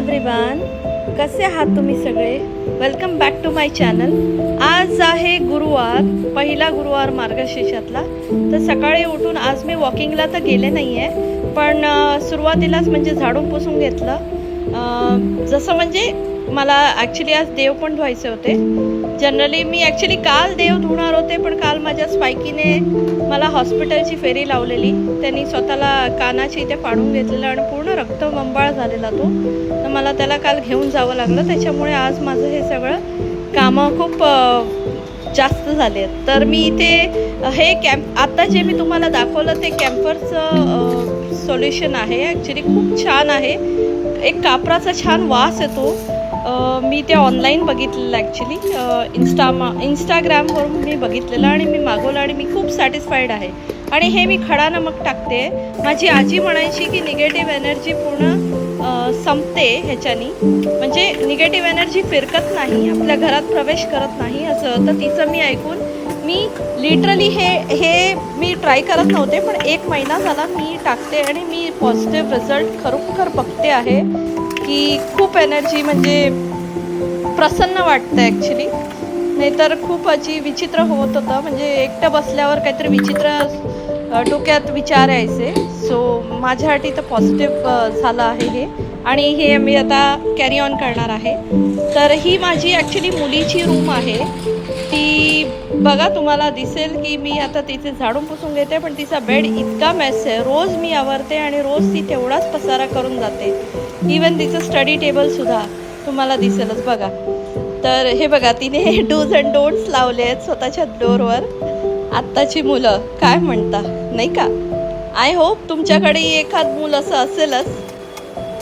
Everyone कसे आहात तुम्ही सगळे? Welcome back to my channel आज आहे गुरुवार पहिला गुरुवार मार्गशीर्षातला. तर सकाळी उठून आज मी वॉकिंगला तर गेले नाही आहे पण सुरुवातीलाच म्हणजे झाडून पुसून घेतलं. जसं म्हणजे मला ॲक्च्युली आज देव पण धुवायचे होते. जनरली मी ॲक्च्युली काल देव धुणार होते पण काल माझ्या स्पायकीने मला हॉस्पिटलची फेरी लावलेली. त्यांनी स्वतःला कानाची इथे फाडून घेतलेलं आणि पूर्ण रक्तबंबाळ झालेला तो? तर मला त्याला काल घेऊन जावं लागलं. त्याच्यामुळे आज माझं हे सगळं कामं खूप जास्त झाले आहेत. तर मी इथे हे कॅम्प आत्ता जे मी तुम्हाला दाखवलं ते कॅम्फरचं सोल्युशन आहे. ॲक्च्युली खूप छान आहे. एक कापराचा छान वास येतो. मी ते ऑनलाईन बघितलेलं ॲक्च्युली इन्स्टा इंस्टाग्रामवरून मी बघितलेलं आणि मी मागवलं आणि मी खूप सॅटिस्फाईड आहे. आणि हे मी खडा नमक टाकते. माझी आजी म्हणायची की निगेटिव्ह एनर्जी पूर्ण संपते ह्याच्यानी. म्हणजे निगेटिव्ह एनर्जी फिरकत नाही आपल्या घरात प्रवेश करत नाही असं. तर तिचं मी ऐकून मी लिटरली हे हे मी ट्राय करत नव्हते पण एक महिना झाला मी टाकते आणि मी पॉझिटिव्ह रिझल्ट खरोखर बघते आहे की खूप एनर्जी म्हणजे प्रसन्न वाटतं ॲक्च्युली नाहीतर खूप अशी विचित्र होत होतं. म्हणजे एकटं बसल्यावर काहीतरी विचित्र डोक्यात विचार यायचे. सो माझ्यासाठी तर पॉझिटिव्ह झालं आहे हे. आणि हे मी आता कॅरी ऑन करणार आहे. तर ही माझी ॲक्च्युली मुलीची रूम आहे. ती बघा तुम्हाला दिसेल की मी आता तिचे झाडून पुसून घेते पण तिचा बेड इतका मेस आहे. रोज मी आवरते आणि रोज ती तेवढाच पसारा करून जाते. इवन तिचं स्टडी टेबलसुद्धा तुम्हाला दिसेलच बघा. तर हे बघा तिने डूज अँड डोंट्स लावले आहेत स्वतःच्या डोरवर आत्ताची मुलं काय म्हणता? नाही का? आय होप तुमच्याकडे एखाद मूल असं असेलच.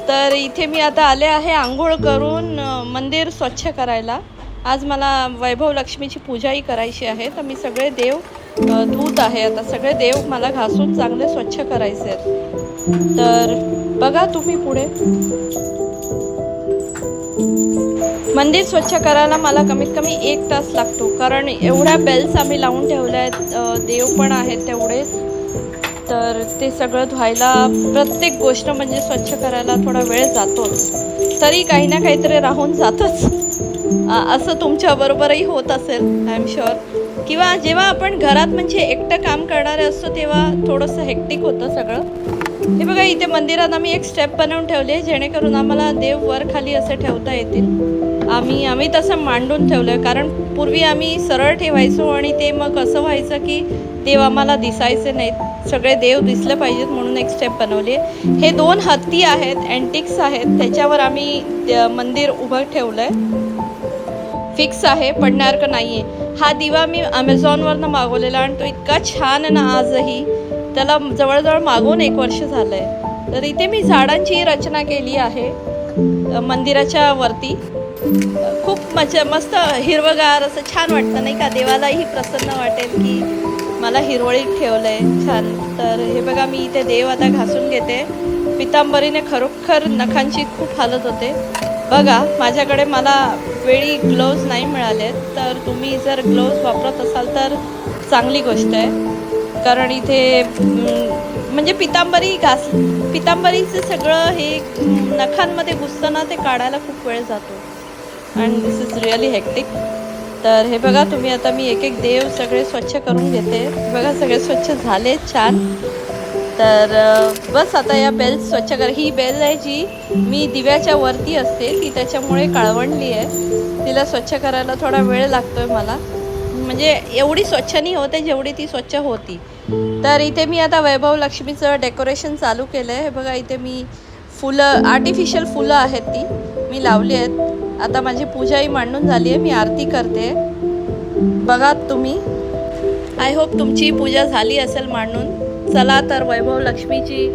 तर इथे मी आता आले आहे आंघोळ करून मंदिर स्वच्छ करायला. आज मला वैभव लक्ष्मीची पूजाही करायची आहे. तर मी सगळे देव धूत आहे. आता सगळे देव मला घासून चांगले स्वच्छ करायचे आहेत. तर बघा तुम्ही पुढे. मंदिर स्वच्छ करायला मला कमीत कमी एक तास लागतो. कारण एवढ्या बेल्स आम्ही लावून ठेवल्या आहेत देव पण आहेत तेवढेच तर ते सगळं धुवायला प्रत्येक गोष्ट म्हणजे स्वच्छ करायला थोडा वेळ जातोच. तरी काही ना काहीतरी राहून जातच. असं तुमच्याबरोबरही होत असेल आय एम शुअर किंवा जेव्हा आपण घरात म्हणजे एकटं काम करणारे असतो तेव्हा थोडंसं हेक्टिक होतं सगळं. हे बघा इथे मंदिरात आम्ही एक स्टेप बनवून ठेवली आहे जेणेकरून आम्हाला देव वर खाली असे ठेवता येतील. आम्ही आम्ही तसं मांडून ठेवलं आहे कारण पूर्वी आम्ही सरळ ठेवायचो आणि ते मग असं व्हायचं की देव आम्हाला दिसायचे नाहीत. सगळे देव दिसले पाहिजेत म्हणून एक स्टेप बनवली आहे. हे दोन हत्ती आहेत अँटिक्स आहेत. त्याच्यावर आम्ही मंदिर उभं ठेवलं आहे फिक्स आहे पडणार का नाही आहे हा दिवा मी अमेझॉनवरनं मागवलेला आणि तो इतका छान ना आजही. त्याला जवळजवळ मागून एक वर्ष झालं आहे तर इथे मी झाडांची रचना केली आहे मंदिराच्या वरती. खूप मजा मस्त हिरवगार असं छान वाटतं नाही का? देवालाही प्रसन्न वाटेल की मला हिरवळीत ठेवलं आहे छान. तर हे बघा मी इथे देव आता घासून घेते. पितांबरीने खरोखर नखांची खूप हालत होते. बघा माझ्याकडे मला वेळी ग्लोव्ज नाही मिळाले तर तुम्ही जर ग्लोव्ज वापरत असाल तर चांगली गोष्ट आहे. कारण इथे म्हणजे पितांबरी घास पितांबरीचं सगळं हे नखांमध्ये घुसताना ते काढायला खूप वेळ जातो. And this is really hectic तर हे बघा तुम्ही आता मी एक एक देव सगळे स्वच्छ करून घेते. बघा सगळे स्वच्छ झाले छान. तर बस आता या बेल स्वच्छ कर. ही बेल आहे जी मी दिव्याच्या वरती असते. ती त्याच्यामुळे काळवंडली आहे. तिला स्वच्छ करायला थोडा वेळ लागतोय मला. म्हणजे एवढी स्वच्छ नाही होते जेवढी ती स्वच्छ होती. तर इथे मी आता वैभव लक्ष्मीचं डेकोरेशन चालू केलं आहे हे बघा इथे मी फुलं आर्टिफिशियल फुलं आहेत ती. मी लावली आहेत. आता माझी पूजाही मांडून झाली आहे. मी आरती करते. बघा तुम्ही. आय होप तुमची पूजा झाली असेल मांडून. चला तर वैभव लक्ष्मीची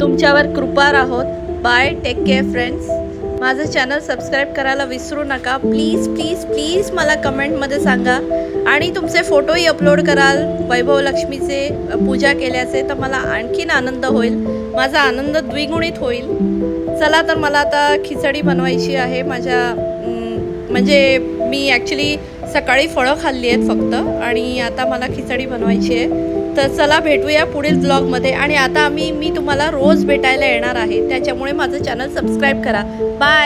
तुमच्यावर कृपा राहोत बाय टेक केअर फ्रेंड्स माझं चॅनल सबस्क्राईब करायला विसरू नका. प्लीज प्लीज प्लीज मला कमेंटमध्ये सांगा. आणि तुमचे फोटोही अपलोड कराल. वैभव लक्ष्मीचे पूजा केल्याचे. तर मला आणखीन आनंद होईल. माझा आनंद द्विगुणित होईल. चला तर मला आता खिचडी बनवायची आहे. माझ्या म्हणजे मी ॲक्च्युली सकाळी फळं खाल्ली आहेत फक्त आणि आता मला खिचडी बनवायची आहे. तर चला भेटूया पुढील ब्लॉगमध्ये आणि आता आम्ही मी तुम्हाला रोज भेटायला येणार आहे. त्याच्यामुळे माझं चॅनल सबस्क्राईब करा. बाय